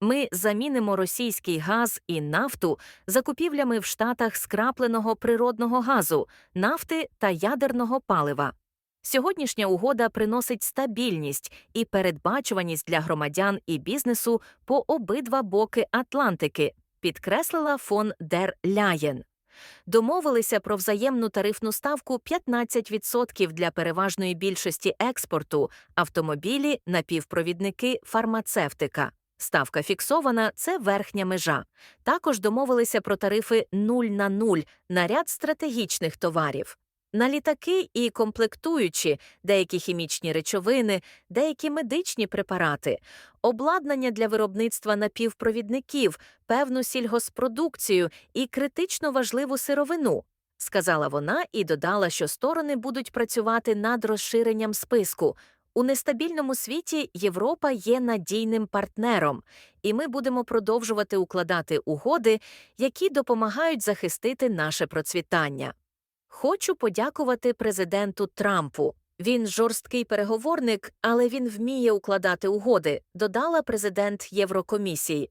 Ми замінимо російський газ і нафту закупівлями в Штатах скрапленого природного газу, нафти та ядерного палива. Сьогоднішня угода приносить стабільність і передбачуваність для громадян і бізнесу по обидва боки Атлантики, підкреслила фон дер Ляєн. Домовилися про взаємну тарифну ставку 15% для переважної більшості експорту, автомобілі, напівпровідники, фармацевтика. Ставка фіксована це верхня межа. Також домовилися про тарифи 0 на 0 на ряд стратегічних товарів. На літаки і комплектуючі, деякі хімічні речовини, деякі медичні препарати, обладнання для виробництва напівпровідників, певну сільгоспродукцію і критично важливу сировину, сказала вона і додала, що сторони будуть працювати над розширенням списку. У нестабільному світі Європа є надійним партнером, і ми будемо продовжувати укладати угоди, які допомагають захистити наше процвітання. Хочу подякувати президенту Трампу. Він жорсткий переговорник, але він вміє укладати угоди, додала президент Єврокомісії.